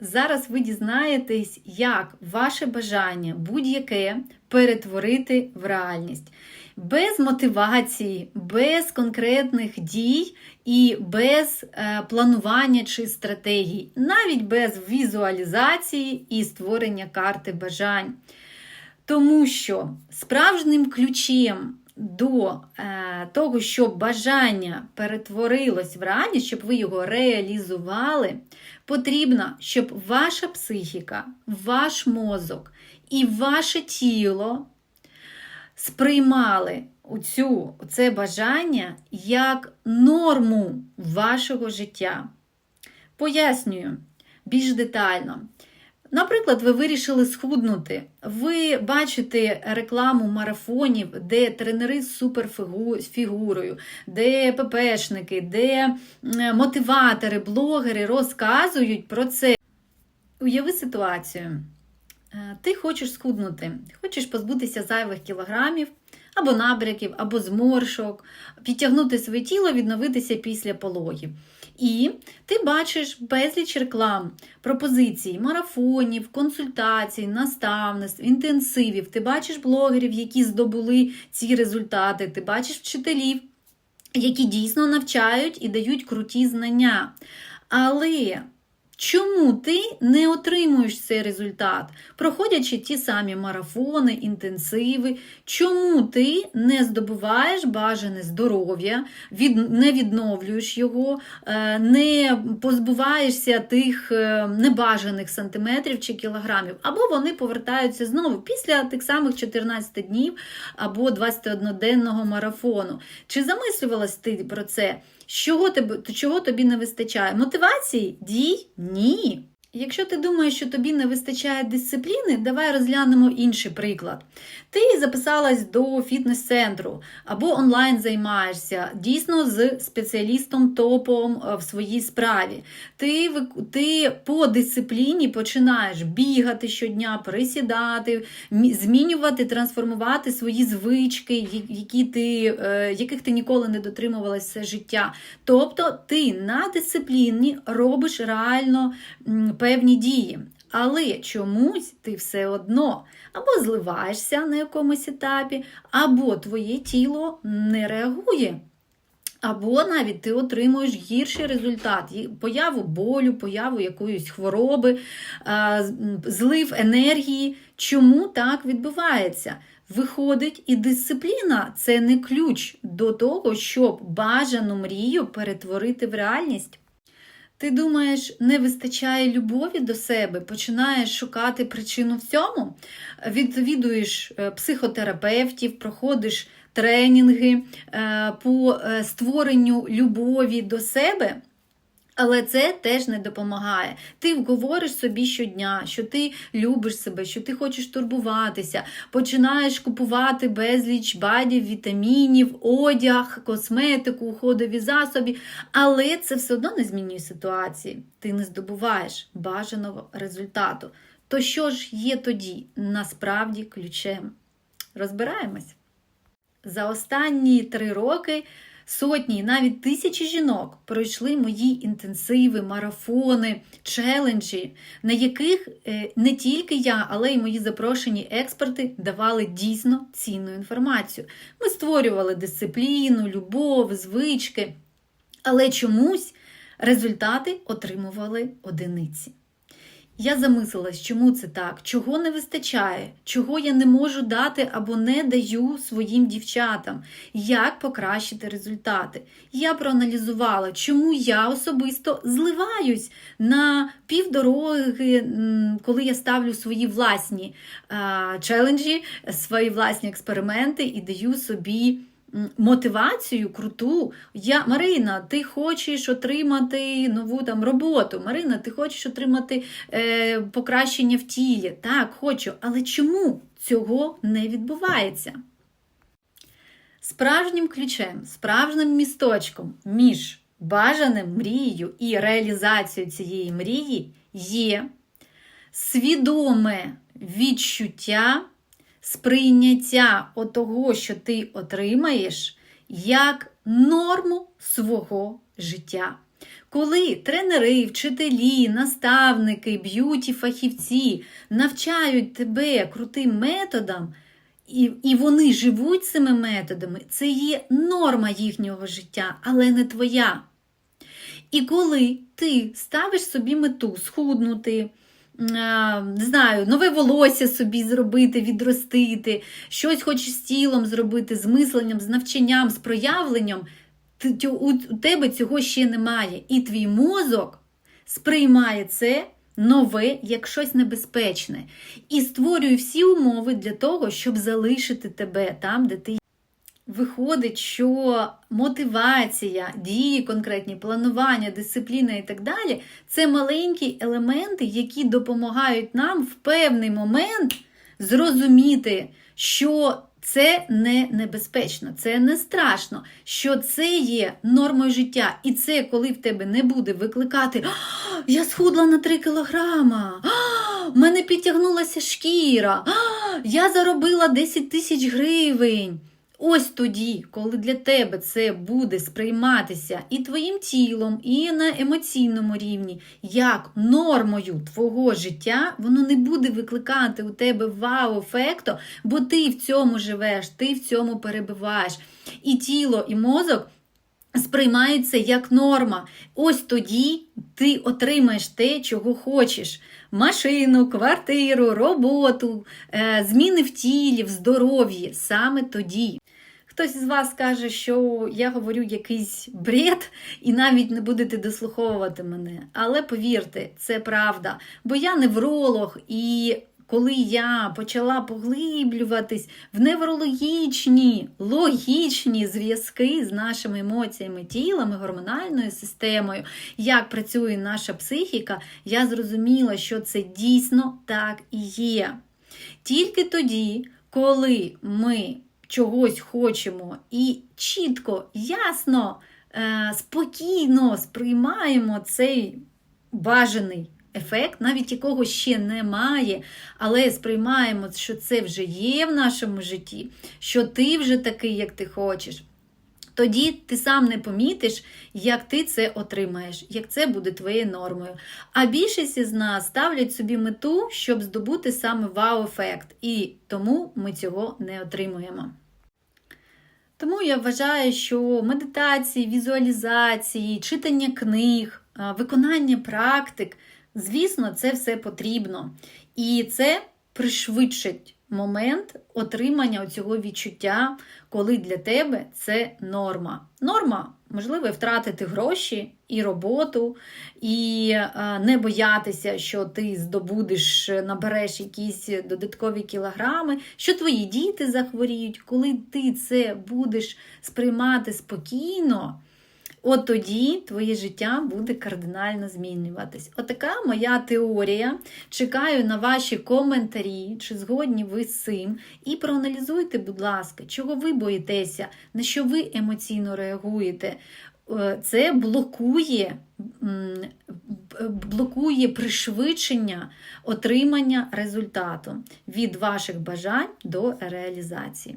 Зараз ви дізнаєтесь, як ваше бажання будь-яке перетворити в реальність. Без мотивації, без конкретних дій і без е, планування чи стратегій, навіть без візуалізації і створення карти бажань. Тому що справжнім ключем до е, того, щоб бажання перетворилось в реальність, щоб ви його реалізували, потрібно, щоб ваша психіка, ваш мозок і ваше тіло сприймали оцю, це бажання як норму вашого життя. Пояснюю більш детально. Наприклад, ви вирішили схуднути. Ви бачите рекламу марафонів, де тренери з суперфігурою, де ППшники, де мотиватори, блогери розказують про це. Уяви ситуацію. Ти хочеш схуднути, хочеш позбутися зайвих кілограмів, або набряків, або зморшок, підтягнути своє тіло, відновитися після пологів. І ти бачиш безліч реклам, пропозицій, марафонів, консультацій, наставництв, інтенсивів. Ти бачиш блогерів, які здобули ці результати, ти бачиш вчителів, які дійсно навчають і дають круті знання. Але Чому ти не отримуєш цей результат, проходячи ті самі марафони, інтенсиви? Чому ти не здобуваєш бажане здоров'я, від, не відновлюєш його, е, не позбуваєшся тих е, небажаних сантиметрів чи кілограмів, або вони повертаються знову після тих самих 14 днів або 21-денного марафону? Чи замислювалась ти про це? Чого, тебе, чого тобі не вистачає? Мотивації? Дій? Ні. Якщо ти думаєш, що тобі не вистачає дисципліни, давай розглянемо інший приклад. Ти записалась до фітнес-центру або онлайн займаєшся дійсно з спеціалістом топом в своїй справі. Ти ти по дисципліні починаєш бігати щодня, присідати, змінювати, трансформувати свої звички, які ти, е, яких ти ніколи не дотримувалася все життя. Тобто ти на дисципліні робиш реально певні дії. Але чомусь ти все одно або зливаєшся на якомусь етапі, або твоє тіло не реагує. Або навіть ти отримуєш гірший результат, появу болю, появу якоїсь хвороби, злив енергії. Чому так відбувається? Виходить, і дисципліна це не ключ до того, щоб бажану мрію перетворити в реальність. Ти думаєш, не вистачає любові до себе, починаєш шукати причину в цьому, відвідуєш е, психотерапевтів, проходиш тренінги е, по е, створенню любові до себе. Але це теж не допомагає. Ти говориш собі щодня, що ти любиш себе, що ти хочеш турбуватися, починаєш купувати безліч бадів, вітамінів, одяг, косметику, уходові засоби, але це все одно не змінює ситуації. Ти не здобуваєш бажаного результату. То що ж є тоді насправді ключем? Розбираємось. За останні три роки. Сотні, навіть тисячі жінок пройшли мої інтенсиви, марафони, челенджі, на яких е, не тільки я, але й мої запрошені експерти давали дійсно цінну інформацію. Ми створювали дисципліну, любов, звички, але чомусь результати отримували одиниці. Я замислилась, чому це так, чого не вистачає, чого я не можу дати або не даю своїм дівчатам, як покращити результати. Я проаналізувала, чому я особисто зливаюсь на півдороги, коли я ставлю свої власні челенджі, свої власні експерименти і даю собі мотивацію круту. Я, Марина, ти хочеш отримати нову там роботу. Марина, ти хочеш отримати е, покращення в тілі. Так, хочу. Але чому цього не відбувається? Справжнім ключем, справжнім місточком між бажаним мрією і реалізацією цієї мрії є свідоме відчуття сприйняття того, що ти отримаєш, як норму свого життя. Коли тренери, вчителі, наставники, б'юті-фахівці навчають тебе крутим методам, і, і вони живуть цими методами, це є норма їхнього життя, але не твоя. І коли ти ставиш собі мету схуднути, не знаю, нове волосся собі зробити, відростити, щось хочеш з тілом зробити, з мисленням, з навчанням, з проявленням, у тебе цього ще немає. І твій мозок сприймає це нове як щось небезпечне і створює всі умови для того, щоб залишити тебе там, де ти є. Виходить, що мотивація, дії конкретні, планування, дисципліна і так далі це маленькі елементи, які допомагають нам в певний момент зрозуміти, що це не небезпечно, це не страшно, що це є нормою життя. І це, коли в тебе не буде викликати я схудла на 3 кілограма, «А, в мене підтягнулася шкіра, я заробила 10 тисяч гривень. Ось тоді, коли для тебе це буде сприйматися і твоїм тілом, і на емоційному рівні, як нормою твого життя, воно не буде викликати у тебе вау-ефекту, бо ти в цьому живеш, ти в цьому перебуваєш. І тіло, і мозок сприймаються як норма. Ось тоді ти отримаєш те, чого хочеш: машину, квартиру, роботу, е, зміни в тілі, в здоров'ї. Саме тоді. Хтось із вас каже, що я говорю якийсь бред, і навіть не будете дослуховувати мене. Але повірте, це правда. Бо я невролог, і коли я почала поглиблюватись в неврологічні, логічні зв'язки з нашими емоціями, тілом і гормональною системою, як працює наша психіка, я зрозуміла, що це дійсно так і є. Тільки тоді, коли ми чогось хочемо і чітко, ясно, е, спокійно сприймаємо цей бажаний ефект, навіть якого ще немає, але сприймаємо, що це вже є в нашому житті, що ти вже такий, як ти хочеш. Тоді ти сам не помітиш, як ти це отримаєш, як це буде твоєю нормою. А більшість із нас ставлять собі мету, щоб здобути саме вау-ефект, і тому ми цього не отримуємо. Тому я вважаю, що медитації, візуалізації, читання книг, виконання практик, звісно, це все потрібно. І це пришвидшить момент отримання цього відчуття, коли для тебе це норма. Норма, можливо, втратити гроші і роботу, і е, не боятися, що ти здобудеш, набереш якісь додаткові кілограми, що твої діти захворіють, коли ти це будеш сприймати спокійно. От тоді твоє життя буде кардинально змінюватись. Отака моя теорія. Чекаю на ваші коментарі, чи згодні ви з цим. І проаналізуйте, будь ласка, чого ви боїтеся, на що ви емоційно реагуєте. Е, Це блокує, блокує пришвидшення отримання результату від ваших бажань до реалізації.